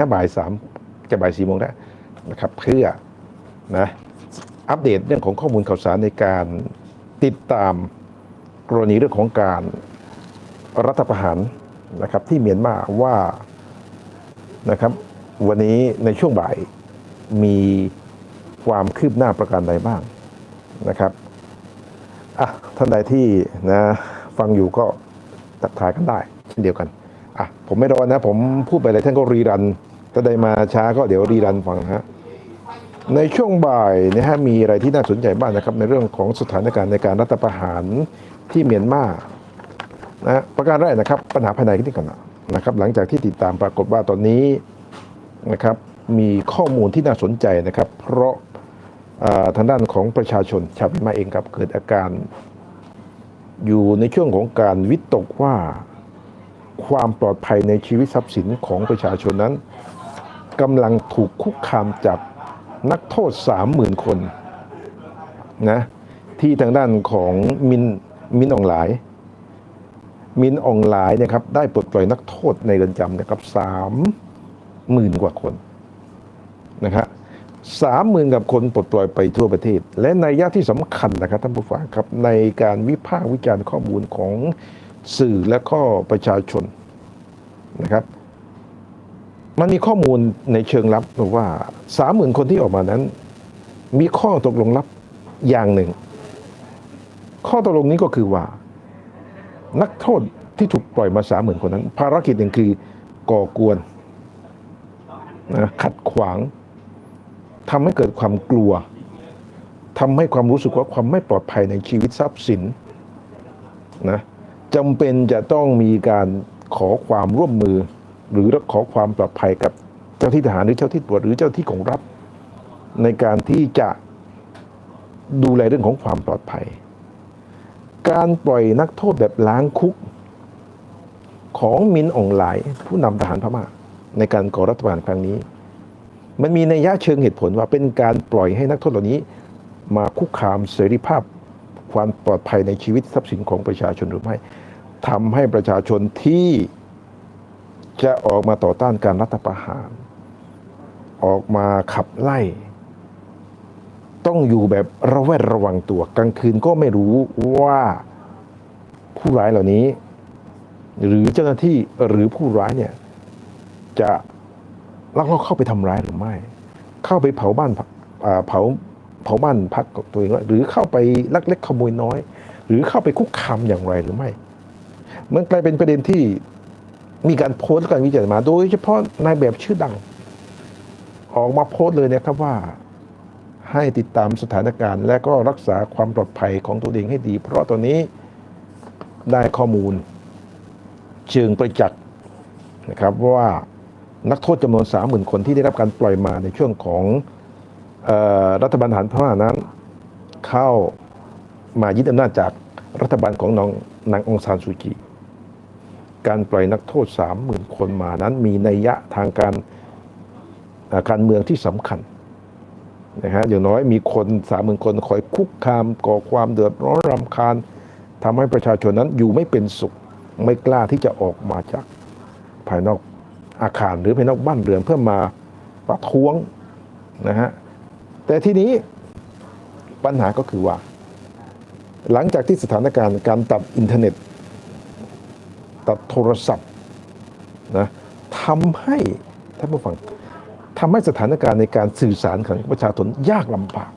ค่บ่ายสามจะบ่ายสี่โมงได้นะครับเพื่อนะอัปเดตเรื่องของข้อมูลข่าวสารในการติดตามกรณีเรื่องของการรัฐประหารนะครับที่เมียนมาว่านะครับวันนี้ในช่วงบ่ายมีความคืบหน้าประการใดบ้างนะครับอะท่านใดที่นะฟังอยู่ก็ตักทายกันได้ เช่นเดียวกันอะผมไม่รอนะ ผมพูดไปเลยท่านก็รีรัน ถ้าใดมาช้าก็เดี๋ยวรีรันฟังฮะในช่วงบ่ายนะฮะมีอะไรที่น่าสนใจบ้างนะครับ ในเรื่องของสถานการณ์ในการรัฐประหารที่เมียนมานะประการแรกนะครับ ปัญหาภายในที่ก่อนนะครับ หลังจากที่ติดตามปรากฏว่าตอนนี้นะครับมีข้อมูลที่น่าสนใจนะครับ เพราะทางด้านของประชาชนชาวเมียนมาเองครับเกิดอาการอยู่ในช่วงของการวิตกว่าความปลอดภัยในชีวิตทรัพย์สินของประชาชนนั้น กำลังถูกคุกคามจากนักโทษสามหมื่นคนนะที่ทางด้านของมินมินอองหลาย มินอองหลายเนะครับได้ปลดปล่อยนักโทษในเรือนจำนะครับสามหมื่นกว่าคนนะครับสามหมื่นกับคนปลดปล่อยไปทั่วประเทศ และในยะที่สำคัญนะครับท่านผู้ฟังครับในการวิพากษ์วิจารณ์ข้อมูลของสื่อและก็ประชาชนนะครับ มันมีข้อมูลในเชิงลับบอกว่าสามหมื่นคนที่ออกมานั้น มีข้อตกลงลับอย่างหนึ่ง ข้อตกลงนี้ก็คือว่า นักโทษที่ถูกปล่อยมาสามหมื่นคนนั้น ภารกิจหนึ่งคือก่อกวนนะขัดขวางทำให้เกิดความกลัวทำให้ความรู้สึกว่าความไม่ปลอดภัยในชีวิตทรัพย์สินนะจำเป็นจะต้องมีการขอความร่วมมือ หรือขอความปลอดภัยกับเจ้าที่ทหารหรือเจ้าที่ตำรวจหรือเจ้าที่ของรัฐ ในการที่จะดูแลเรื่องของความปลอดภัย การปล่อยนักโทษแบบล้างคุกของมินอองหลายผู้นำทหารพม่าในการก่อรัฐประหารครั้งนี้ มันมีนัยยะเชิงเหตุผลว่าเป็นการปล่อยให้นักโทษเหล่านี้ มาคุกคามเสรีภาพ ความปลอดภัยในชีวิตทรัพย์สินของประชาชนหรือไม่ทำให้ประชาชนที่ จะออกมาต่อต้านการรัฐประหาร ออกมาขับไล่ ต้องอยู่แบบระแวดระวังตัวกลางคืนก็ไม่รู้ว่าผู้ร้ายเหล่านี้ หรือเจ้าหน้าที่หรือผู้ร้ายเนี่ย จะลักลอบเข้าไปทำร้ายหรือไม่ เข้าไปเผาบ้านพักอ่าเผาเผาบ้านพักของตัวเองหรือเข้าไปลักเล็กขโมยน้อย หรือเข้าไปคุกคามอย่างไรหรือไม่มันกลายเป็นประเด็นที่ มีการโพสต์การวิจารณ์มา โดยเฉพาะนายแบบชื่อดัง ออกมาโพสต์เลยนะครับว่าให้ติดตามสถานการณ์ และก็รักษาความปลอดภัยของตัวเองให้ดี เพราะตอนนี้ได้ข้อมูล เชิงประจักษ์นะครับว่านักโทษจำนวน 30,000 คนที่ได้รับการปล่อยมาในช่วงของออรัฐบาลทหารพม่านั้น เข้ามายึดอำนาจจากรัฐบาลของนางนางองซานซูจี การปล่อยนักโทษ30,000คนมานั้นมีนัยยะทางการอาการเมืองที่สำคัญนะฮะอย่างน้อยมีคน30,000คนคอยคุกคามก่อความเดือดร้อนรำคาญทำให้ประชาชนนั้นอยู่ไม่เป็นสุขไม่กล้าที่จะออกมาจากภายนอกอาคารหรือภายนอกบ้านเรือนเพื่อมาประท้วงนะฮะแต่ทีนี้ปัญหาก็คือว่า หลังจากที่สถานการณ์การตัดอินเทอร์เน็ต ตัดโทรศัพท์นะทำให้ท่านผู้ฟังทำให้สถานการณ์ในการสื่อสารของประชาชนยากลำบาก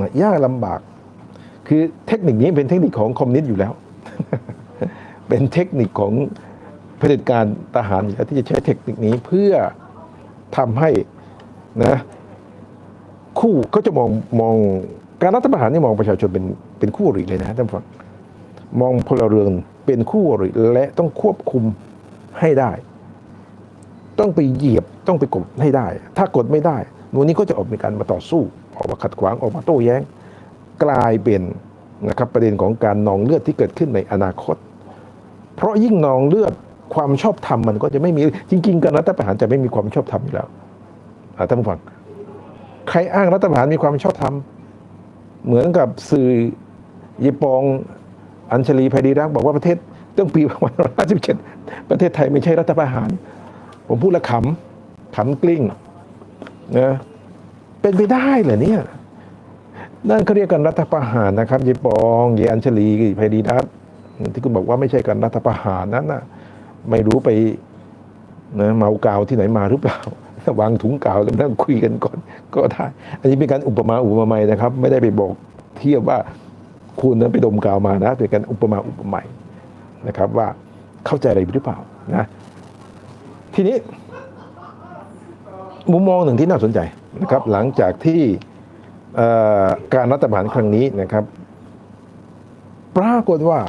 นะยากลำบาก คือเทคนิคนี้เป็นเทคนิคของคอมมิวนิสต์อยู่แล้ว เป็นเทคนิคของเผด็จการทหารที่จะใช้เทคนิคนี้เพื่อทำให้นะคู่เขาจะมองมองการรัฐประหารนี่มองประชาชนเป็นเป็นคู่อริเลยนะท่านผู้ฟัง มองพลเรือนเป็นคู่อริและต้องควบคุมให้ได้ ต้องไปเหยียบต้องไปกดให้ได้ ถ้ากดไม่ได้หน่วยนี้ก็จะออกมีการมาต่อสู้ ออกมาขัดขวางออกมาโต้แย้ง กลายเป็นนะครับประเด็นของการนองเลือดที่เกิดขึ้นในอนาคต เพราะยิ่งนองเลือดความชอบธรรมมันก็จะไม่มีจริงๆการรัฐประหารจะไม่มีความชอบธรรมอยู่แล้วอาท่านผู้ฟังใครอ้างรัฐประหารมีความชอบธรรมเหมือนกับสื่อยีปอง อัญชลีไพดีรักบอกว่าประเทศตั้งปี2557 ประเทศไทยไม่ใช่รัฐประหาร ผมพูดและขำขำกลิ้งนะเป็นไปได้เหรอเนี่ยนั่นเขาเรียกกันรัฐประหารนะครับยายปองยายอัญชลีไพดีนัทที่คุณบอกว่าไม่ใช่การรัฐประหารนั้นนะไม่รู้ไปนะเมากาวที่ไหนมาหรือเปล่าวางถุงกาวแล้วนั่งคุยกันก่อนก็ได้ อันนี้เป็นการอุปมาอุปไมยนะครับ ไม่ได้ไปบอกเทียบว่า คุณนั้นไปดมกาวมานะเป็นการอุปมาอุปไมยนะครับว่าเข้าใจอะไรหรือเปล่านะทีนี้ มุมมองหนึ่งที่น่าสนใจนะครับ หลังจากที่การรัฐประหารครั้งนี้นะครับ ปรากฏว่า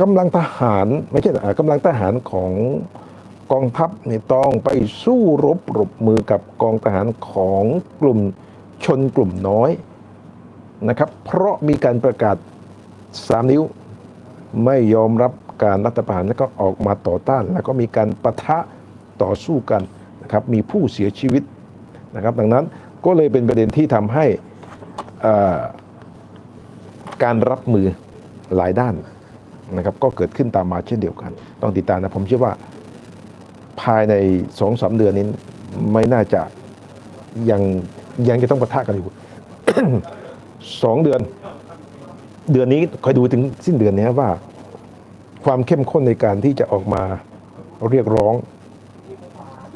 กำลังทหารไม่ใช่กำลังทหารของกองทัพในต้องไปสู้รบรบมือกับกองทหารของกลุ่มชนกลุ่มน้อย นะครับ เพราะมีการประกาศสามนิ้ว ไม่ยอมรับการรัฐประหารแล้วก็ออกมาต่อต้าน แล้วก็มีการปะทะต่อสู้กันนะครับมีผู้เสียชีวิตนะครับ ดังนั้นก็เลยเป็นประเด็นที่ทำให้การรับมือหลายด้านนะครับก็เกิดขึ้นตามมาเช่นเดียวกัน ต้องติดตามนะ ผมเชื่อว่าภายในสองสามเดือนนี้ไม่น่าจะยังยังจะต้องปะทะกันอยู่ สองเดือน เดือนนี้คอยดูถึงสิ้นเดือนนี้ว่า ความเข้มข้นในการที่จะออกมาเรียกร้อง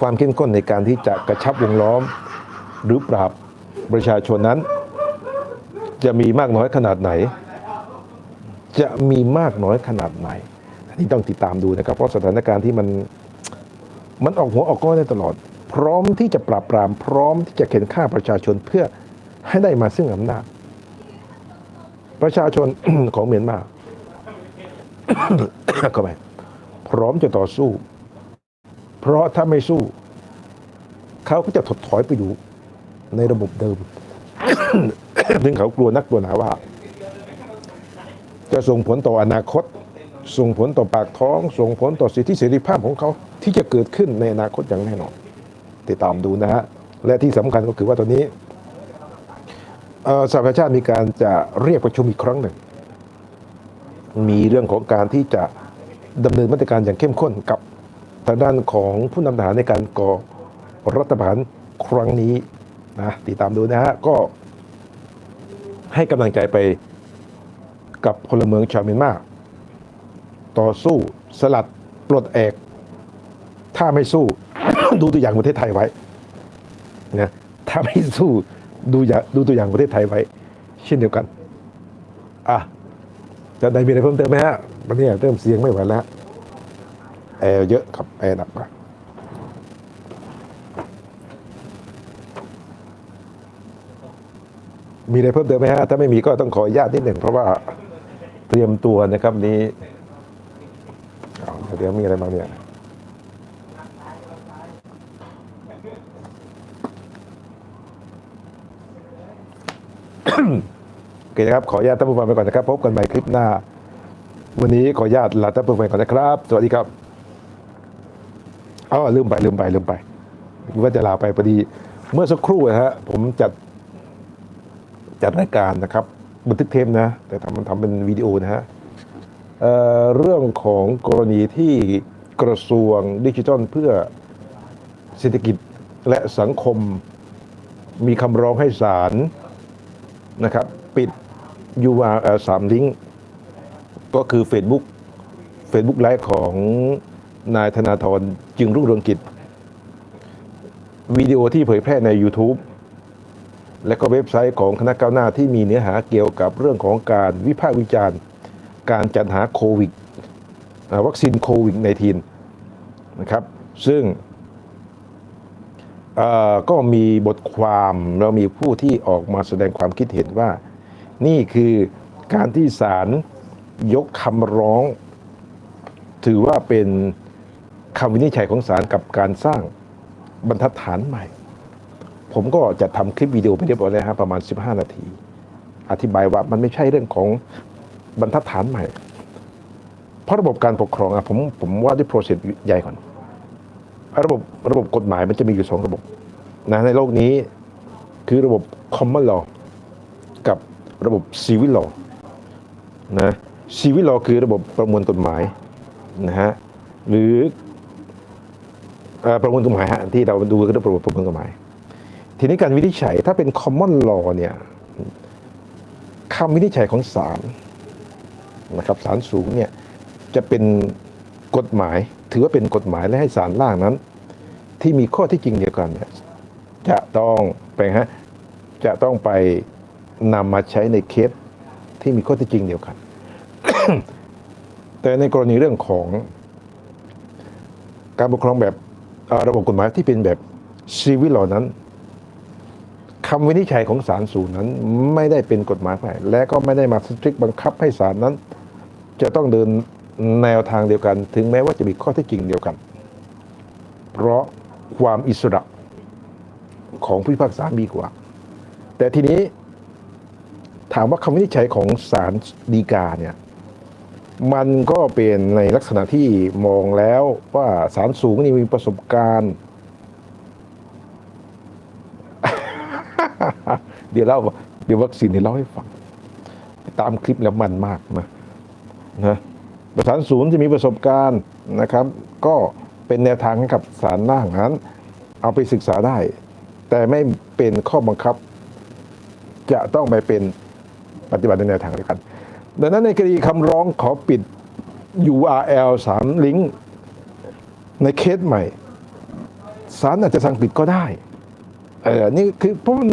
ความเข้มข้นในการที่จะกระชับวงล้อม หรือปราบประชาชนนั้น จะมีมากน้อยขนาดไหน จะมีมากน้อยขนาดไหนอันนี้ต้องติดตามดูนะครับ เพราะสถานการณ์ที่มันมันออกหัวออกก้อยได้ตลอด พร้อมที่จะปราบปราม พร้อมที่จะเข็นฆ่าประชาชนเพื่อให้ได้มาซึ่งอำนาจ ประชาชนของเมียนมาเข้าไปพร้อมจะต่อสู้ เพราะถ้าไม่สู้ เขาก็จะถดถอยไปอยู่ในระบบเดิมถึงเขากลัวนักกลัวหนาว่า จะส่งผลต่ออนาคต ส่งผลต่อปากท้อง ส่งผลต่อสิทธิเสรีภาพของเขาที่จะเกิดขึ้นในอนาคตอย่างแน่นอนติดตามดูนะฮะ และที่สำคัญก็คือว่าตอนนี้ สหประชาชาติมีการจะเรียกประชุมอีกครั้งหนึ่ง มีเรื่องของการที่จะดำเนินมาตรการอย่างเข้มข้นกับทางด้านของผู้นำทหารในการก่อรัฐประหารครั้งนี้นะติดตามดูนะฮะ ก็ให้กำลังใจไปกับพลเมืองชาวเมียนมาต่อสู้สลัดปลดแอก ถ้าไม่สู้ ดูตัวอย่างประเทศไทยไว้นะถ้าไม่สู้ ดูอย่างดูตัวอย่างประเทศไทยไว้ เช่นเดียวกัน อะจะได้มีอะไรเพิ่มเติมไหมฮะวันนี้เริ่มเสียงไม่ไหวแล้วแอร์เยอะครับแอร์หนักมากมีอะไรเพิ่มเติมไหมฮะ ถ้าไม่มีก็ต้องขออนุญาตนิดหนึ่ง เพราะว่าเตรียมตัวนะครับนี้เดี๋ยวมีอะไรบ้าเนี่ย โอเคนะครับขออนุญาตท่านผู้ฟังไปก่อนนะครับ พบกันใหม่คลิปหน้า วันนี้ขออนุญาตลาท่านผู้ฟังก่อนนะครับ สวัสดีครับอ๋อลืมไปลืมไปลืมไปว่าจะลาไปพอดี เมื่อสักครู่นะฮะผมจัดจัดรายการนะครับบันทึกเทปนะ แต่ทำมันทำเป็นวิดีโอนะฮะเเรื่องของกรณีที่กระทรวงดิจิทัลเพื่อเศรษฐกิจและสังคมมีคำร้องให้ศาลนะครับ ปิด URL สามลิงก์ก็คือ Facebook Facebook ไลฟ์ของนายธนาธรจึงรุ่งเรืองกิจ วิดีโอที่เผยแพร่ใน YouTube และก็เว็บไซต์ของคณะก้าวหน้าที่มีเนื้อหาเกี่ยวกับเรื่องของการวิพากษ์วิจารณ์ การจัดหาโควิดวัคซีนโควิด -19 นะครับ ซึ่งก็มีบทความแล้วมีผู้ที่ออกมาแสดงความคิดเห็นว่า นี่คือการที่ศาลยกคำร้อง ถือว่าเป็นคำวินิจฉัยของศาลกับการสร้างบรรทัดฐานใหม่ ผมก็จะทำคลิปวิดีโอไปเรียบร้อยแล้วฮะประมาณ 15 นาที อธิบายว่ามันไม่ใช่เรื่องของบรรทัดฐานใหม่ เพราะระบบการปกครองอะผมผมว่าด้วยโปรเซสใหญ่ก่อน ระบบระบบกฎหมายมันจะมีอยู่สองระบบนะในโลกนี้คือระบบ common law กับ ระบบ civil law นะ civil law คือระบบประมวลกฎหมายนะฮะหรือประมวลกฎหมายฮะที่เราดูก็ต้อระมวลประมวลกฎหมาย ทีนี้การวินิจฉัยถ้าเป็น common law เนี่ยคำวินิจฉัยของศาลนะครับศาลสูงเนี่ยจะเป็นกฎหมายถือว่าเป็นกฎหมายและให้ศาลล่างนั้น ที่มีข้อที่จริงเดียวกันเนี่ยจะต้องไปฮะจะต้องไป นำมาใช้ในเคสที่มีข้อเที่จริงเดียวกัน แต่ในกรณีเรื่องของการปกครองแบบระบบกฎหมายที่เป็นแบบซีวิลลอนั้นคำวินิจฉัยของศาลสูงนั้นไม่ได้เป็นกฎหมายไปและก็ไม่ได้มาสตริกบังคับให้ศาลนั้น จะต้องเดินแนวทางเดียวกัน ถึงแม้ว่าจะมีข้อเที่จริงเดียวกัน เพราะความอิสระของผู้พิพากษามีกว่า แต่ทีนี้ ถามว่าคำวินิจฉัยของศาลฎีกาเนี่ยมันก็เป็นในลักษณะที่มองแล้วว่าศาลสูงนี่มีประสบการณ์ เดี๋ยวเล่าเดี๋ยววัคซีนเดี๋ยวเล่าให้ฟัง ตามคลิปแล้วมันมากนะนะประสานศูนย์จะมีประสบการณ์นะครับ ก็เป็นแนวทางให้กับสารล่างนั้น เอาไปศึกษาได้ แต่ไม่เป็นข้อบังคับ จะต้องไปเป็น ปฏิบัติในแนวทางเดียวกัน ดังนั้นในคดีคำร้องขอปิด URL สามลิงก์ในเคสใหม่ศาลอาจจะสั่งปิดก็ได้เออนี่คือเพราะมัน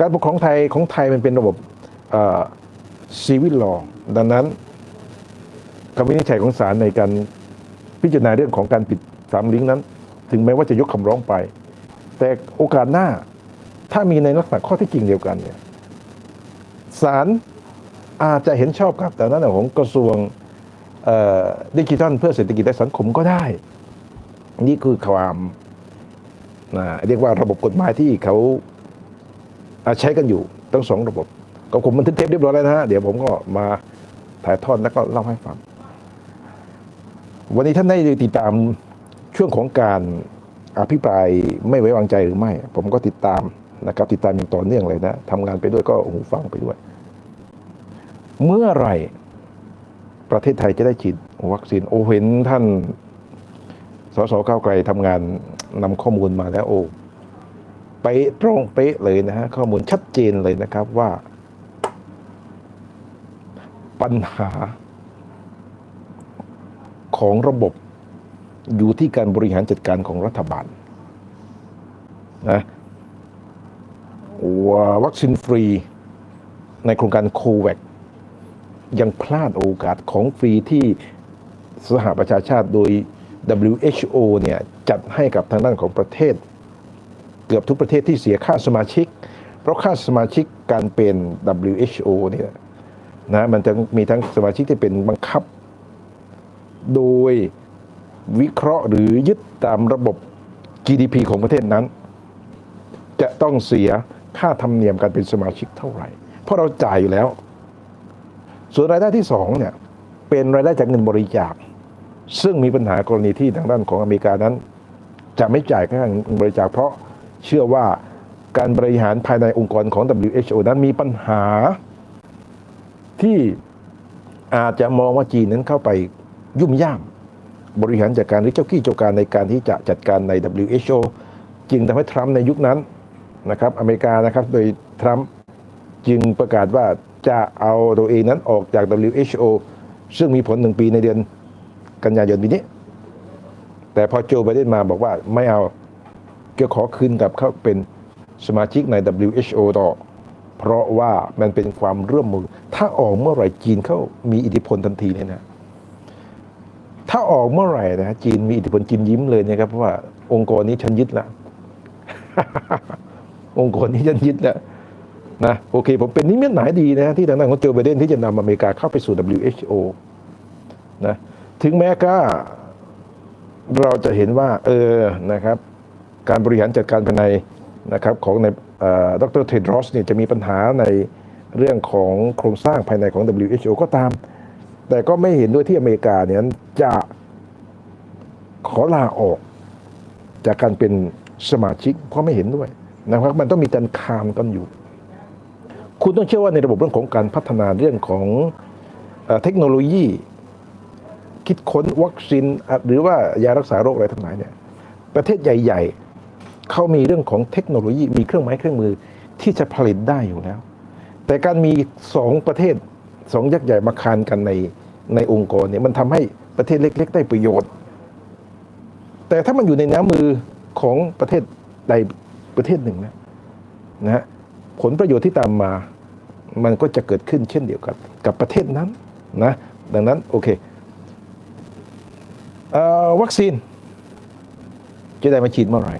การปกครองไทยของไทยมันเป็นระบบซีวิลลอดังนั้นคำวินิจฉัยของศาลในการพิจารณาเรื่องของการปิดสามลิงก์นั้น ถึงแม้ว่าจะยกคำร้องไป แต่โอกาสหน้าถ้ามีในลักษณะข้อที่จริงเดียวกันเนี่ย ศาลอาจจะเห็นชอบกับแต่นั้นของกระทรวงดิจิทัลเพื่อเศรษฐกิจและสังคมก็ได้ นี่คือความนะเรียกว่าระบบกฎหมายที่เขาาใช้กันอยู่ทั้งสองระบบก็ผมบันทึกเทปเรียบร้อยแล้วนะฮะเดี๋ยวผมก็มาถ่ายทอดแล้วก็เล่าให้ฟัง วันนี้ท่านได้ติดตามช่วงของการอภิปรายไม่ไว้วางใจหรือไม่ ผมก็ติดตาม นะครับติดตามอย่างต่อเนื่องเลยนะทำงานไปด้วยก็หูฟังไปด้วย เมื่อไหร่ประเทศไทยจะได้ฉีดวัคซีนโอเห็นท่านสสก้าวไกลทำงานนำข้อมูลมาแล้วโอ้เป๊ะตรงเป๊ะเลยนะฮะข้อมูลชัดเจนเลยนะครับว่า ปัญหาของระบบอยู่ที่การบริหารจัดการของรัฐบาลนะ วัคซีนฟรีในโครงการโควัคยังพลาดโอกาสของฟรีที่สหประชาชาติโดย WHO เนี่ยจัดให้กับทางด้านของประเทศ เกือบทุกประเทศที่เสียค่าสมาชิก เพราะค่าสมาชิกการเป็น WHO เนี่ยนะมันจะมีทั้งสมาชิกที่เป็นบังคับ โดยวิเคราะห์หรือยึดตามระบบ GDP ของประเทศนั้น จะต้องเสีย ค่าธรรมเนียมการเป็นสมาชิกเท่าไหร่ เพราะเราจ่ายอยู่แล้ว ส่วนรายได้ที่สองเนี่ยเป็นรายได้จากเงินบริจาค ซึ่งมีปัญหากรณีที่ทางด้านของอเมริกานั้น จะไม่จ่ายค่าเงินบริจาค เพราะเชื่อว่าการบริหารภายในองค์กรของ WHO นั้นมีปัญหาที่อาจจะมองว่าจีนนั้นเข้าไปยุ่มย่าม บริหารจัดการหรือเจ้าขี้เจ้าการในการที่จะจัดการใน WHO จึงทำให้ทรัมป์ในยุคนั้น นะครับอเมริกานะครับโดยทรัมป์จึงประกาศว่าจะเอาตัวเองนั้นออกจาก WHO ซึ่งมีผลหนึ่งปีในเดือนกันยายนปีนี้ แต่พอโจไบเดนมาบอกว่าไม่เอาก็ขอคืนกลับเข้าเป็นสมาชิกใน WHO ต่อ เพราะว่ามันเป็นความร่วมมือ ถ้าออกเมื่อไหร่จีนเขามีอิทธิพลทันทีเลยนะ ถ้าออกเมื่อไหร่นะจีนมีอิทธิพลจีนยิ้มเลยนะครับเพราะว่าองค์กรนี้ฉันยึดล้ว องค์กรนี้ฉันยึดแล้วนะโอเค ผมเป็นนิมิตหมายดีนะที่ทางด้านของโจไบเดนที่จะนำอเมริกาเข้าไปสู่ WHO นะถึงแม้ก็เราจะเห็นว่าเออนะครับ การบริหารจัดการภายในนะครับของในดรเทดรอสเนี่ยจะมีปัญหาในเรื่องของโครงสร้างภายในของ WHO ก็ตาม แต่ก็ไม่เห็นด้วยที่อเมริกาเนี่ยจะขอลาออกจากการเป็นสมาชิกเพราะไม่เห็นด้วย นะครับมันต้องมีการคามกันอยู่ คุณต้องเชื่อว่าในระบบเรื่องของการพัฒนาเรื่องของเอ่อเทคโนโลยี คิดค้นวัคซีนหรือว่ายารักษาโรคอะไรทั้งหลายเนี่ยประเทศใหญ่ ๆเขามีเรื่องของเทคโนโลยีมีเครื่องไม้เครื่องมือที่จะผลิตได้อยู่แล้ว แต่การมีสองประเทศสองยักษ์ใหญ่มาคานกันในในองค์กรเนี่ยมันทำให้ประเทศเล็ก ๆ ได้ประโยชน์ แต่ถ้ามันอยู่ในน้ำมือของประเทศใด ประเทศหนึ่งนะนะผลประโยชน์ที่ตามมา มันก็จะเกิดขึ้นเช่นเดียวกับกับประเทศนั้นนะดังนั้นโอเคเอ่อวัคซีนจะได้มาฉีดเมื่อไหร่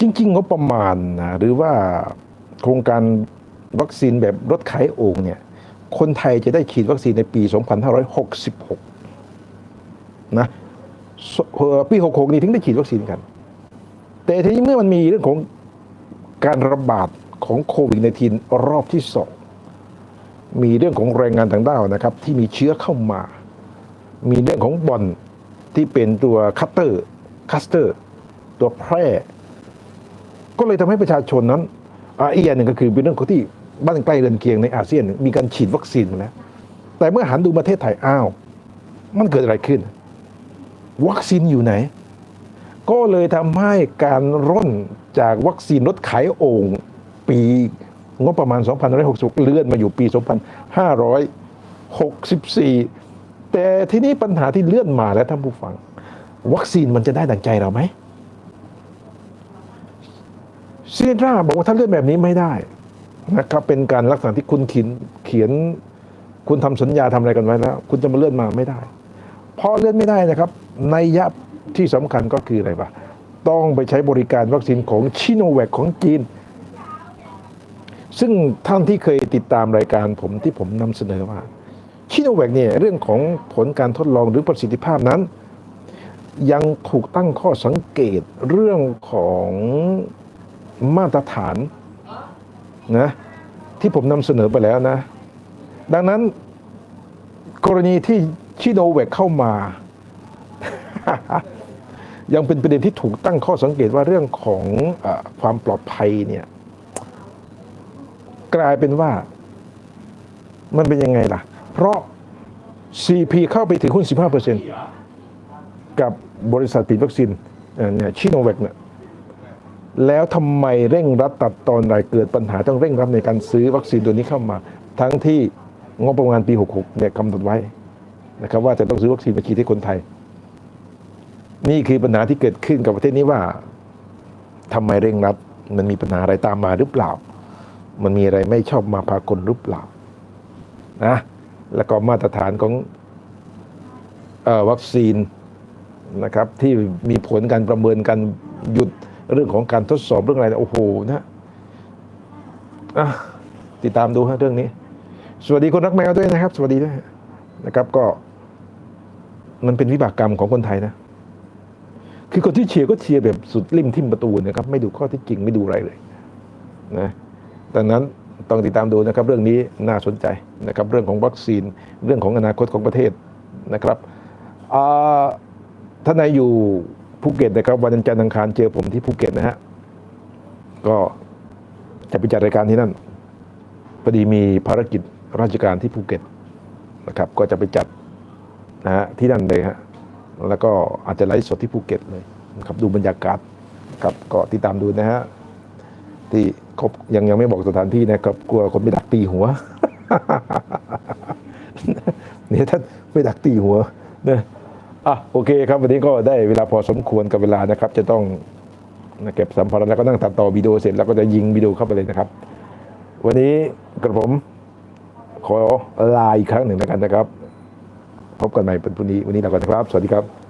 จริงๆงบประมาณนะหรือว่าโครงการวัคซีนแบบรถขายโอ่งเนี่ยคนไทยจะได้ฉีดวัคซีนในปี 2566 นะปี 66 นี้ถึงได้ฉีดวัคซีนกัน แต่ทีนี้เมื่อมันมีเรื่องของการระบาดของโควิด -19 รอบที่สองมีเรื่องของแรงงานต่างด้าวนะครับ ที่มีเชื้อเข้ามา มีเรื่องของบอลที่เป็นตัวคัตเตอร์คัสเตอร์ ตัวแพร่ ก็เลยทำให้ประชาชนนั้นอีกอย่างหนึ่งก็คือเป็นเรื่องของที่บ้านใกล้เรือนเคียงในอาเซียน มีการฉีดวัคซีนมาแล้ว แต่เมื่อหันดูประเทศไทยอ้าว มันเกิดอะไรขึ้น วัคซีนอยู่ไหน ก็เลยทำให้การร่นจากวัคซีนลดขายโอ่งปีงบประมาณ2566เลื่อนมาอยู่ปี 2564 แต่ที่นี้ปัญหาที่เลื่อนมาแล้วท่านผู้ฟัง วัคซีนมันจะได้ดังใจเราไหมซีนราบอกว่าถ้าเลื่อนแบบนี้ไม่ได้นะครับเป็นการลักษณะที่คุณเขียนเขียน คุณทำสัญญาทำอะไรกันไว้แล้ว คุณจะมาเลื่อนมาไม่ได้ พอเลื่อนไม่ได้นะครับในยะ ที่สำคัญก็คืออะไรปะต้องไปใช้บริการวัคซีนของชิโนแวคของจีน ซึ่งท่านที่เคยติดตามรายการผมที่ผมนำเสนอว่าชิโนแวคเนี่ยเรื่องของผลการทดลองหรือประสิทธิภาพนั้น ยังถูกตั้งข้อสังเกตเรื่องของมาตรฐานนะที่ผมนำเสนอไปแล้วนะ ดังนั้นกรณีที่ชิโนแวคเข้ามา ยังเป็นประเด็นที่ถูกตั้งข้อสังเกตว่าเรื่องของอความปลอดภัยเนี่ยกลายเป็นว่ามันเป็นยังไงล่ะ เพราะ CP เข้าไปถึงหุ้น 15%กับบริษัทผลิตวัคซีนเอ่อเนี่ยชิโนแวคเนี่ยแล้วทำไมเร่งรัดตัดตอนใดเกิดปัญหาต้องเร่งรัดในการซื้อวัคซีนตัวนี้เข้ามา ทั้งที่งบประมาณปี 66เนี่ยกำหนดไว้นะครับว่าจะต้องซื้อวัคซีนมาฉีดให้คนไทย นี่คือปัญหาที่เกิดขึ้นกับประเทศนี้ว่าทำไมเร่งรัด มันมีปัญหาอะไรตามมาหรือเปล่า มันมีอะไรไม่ชอบมาพากลหรือเปล่านะแล้วก็มาตรฐานของออวัคซีนนะครับ ที่มีผลการประเมินการหยุดเรื่องของการทดสอบเรื่องอะไรโอ้โหนะอะติดตามดูฮะเรื่องนี้ สวัสดีคนรักแมวด้วยนะครับ สวัสดีด้วยนะครับก็ มันเป็นวิบากกรรมของคนไทยนะ คือคนที่เชียร์ก็เชียร์แบบสุดริมทิมประตูนะครับไม่ดูข้อที่จริงไม่ดูอะไรเลยนะดังนั้นต้องติดตามดูนะครับเรื่องนี้น่าสนใจนะครับเรื่องของวัคซีนเรื่องของอนาคตของประเทศนะครับท่านนายอยู่ภูเก็ตนะครับวันจันทร์อังคารเจอผมที่ภูเก็ตนะฮะก็จะไปจัดรายการที่นั่นพอดีมีภารกิจราชการที่ภูเก็ตนะครับก็จะไปจัดนะฮะที่นั่นเลยฮะ แล้วก็อาจจะไลฟ์สดที่ภูเก็ตเลยครับดูบรรยากาศครับก็ติดตามดูนะฮะที่ครบยังยังไม่บอกสถานที่นะครับกลัวคนไปดักตีหัวเนี่ยท่านไปดักตีหัวนะอะโอเคครับวันนี้ก็ได้เวลาพอสมควรกับเวลานะครับ จะต้องเก็บสัมภาระแล้วก็นั่งตัดต่อวิดีโอเสร็จแล้วก็จะยิงวิดีโอเข้าไปเลยนะครับ วันนี้กระผมขอลาอีกครั้งหนึ่งแล้วกันนะครับ พบกันใหม่เป็นพรุ่งนี้ วันนี้ลาก่อนนะครับ สวัสดีครับ